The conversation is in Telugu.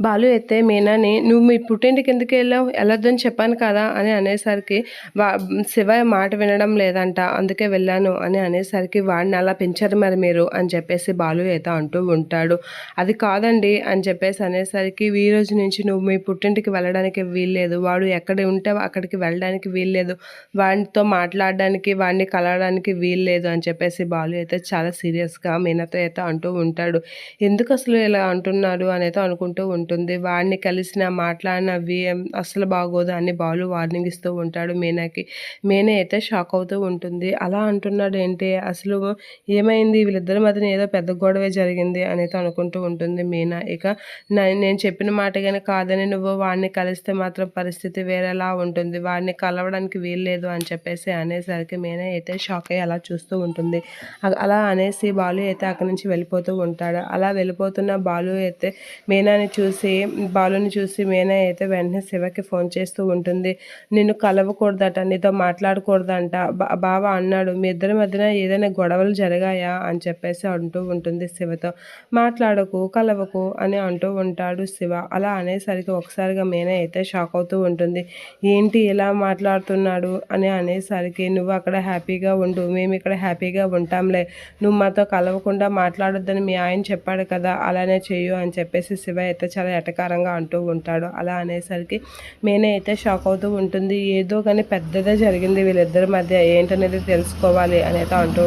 బాలు అయితే మీనాని నువ్వు మీ పుట్టింటికి ఎందుకు వెళ్ళావు? వెళ్ళొద్దని చెప్పాను కదా అని అనేసరికి వా శివ మాట వినడం లేదంట అందుకే వెళ్ళాను అని అనేసరికి వాడిని అలా పెంచారు మరి మీరు అని చెప్పేసి బాలు అయితే అంటూ ఉంటాడు. అది కాదండి అని చెప్పేసి అనేసరికి ఈ రోజు నుంచి నువ్వు మీ పుట్టింటికి వెళ్ళడానికి వీల్లేదు. వాడు ఎక్కడ ఉంటే అక్కడికి వెళ్ళడానికి వీల్లేదు. వాడితో మాట్లాడడానికి వాడిని కలవడానికి వీల్లేదు అని చెప్పేసి బాలు అయితే చాలా సీరియస్గా మీనాతో అయితే అంటూ ఉంటాడు. ఎందుకు అసలు ఇలా అంటున్నాడు అనేది అనుకుంటూ ఉంటుంది వాడిని కలిసిన మాట్లాడినవి అసలు బాగోదు. అని బాలు వార్నింగ్ ఇస్తూ ఉంటాడు మీనాకి. మీనా అయితే షాక్ అవుతూ ఉంటుంది. అలా అంటున్నాడు ఏంటి? అసలు ఏమైంది? వీళ్ళిద్దరి మధ్యన ఏదో పెద్ద గొడవే జరిగింది అనేది అనుకుంటూ ఉంటుంది మీనా. ఇక నేను చెప్పిన మాట కానీ కాదని నువ్వు వాడిని కలిస్తే మాత్రం పరిస్థితి వేరేలా ఉంటుంది. వాడిని కలవడానికి వీల్లేదు అని చెప్పేసి అనేసరికి మీనా అయితే షాక్ అయ్యి అలా చూస్తూ ఉంటుంది. అలా అనేసి బాలు అయితే అక్కడి నుంచి వెళ్ళిపోతూ ఉంటాడు. అలా వెళ్ళిపోతున్న బాలు అయితే మీనాని చూసి బాలుని చూసి మీనా అయితే వెంటనే శివకి ఫోన్ చేస్తూ ఉంటుంది. నిన్ను కలవకూడదట నీతో మాట్లాడకూడదంట. బావ అన్నాడు. మీ ఇద్దరి మధ్యన ఏదైనా గొడవలు జరిగాయా? అని చెప్పేసి అంటూ ఉంటుంది శివతో. మాట్లాడకు కలవకు అని అంటూ ఉంటాడు శివ. అలా అనేసరికి ఒకసారిగా మీనా అయితే షాక్ అవుతూ ఉంటుంది. ఏంటి ఇలా మాట్లాడుతున్నాడు? అని అనేసరికి నువ్వు అక్కడ హ్యాపీగా ఉండు. మేము ఇక్కడ హ్యాపీగా ఉంటాంలే. నువ్వు మాతో కలవకుండా మాట్లాడొద్దని మీ ఆయన చెప్పాడు కదా అలానే చెయ్యు అని చెప్పేసి శివ అయితే చాలా ఎటకారంగా అంటూ ఉంటాడు. అలా అనేసరికి మేనే అయితే షాక్ అవుతూ ఉంటుంది. ఏదో కానీ పెద్దదే జరిగింది వీళ్ళిద్దరి మధ్య ఏంటనేది తెలుసుకోవాలి అనేది అంటూ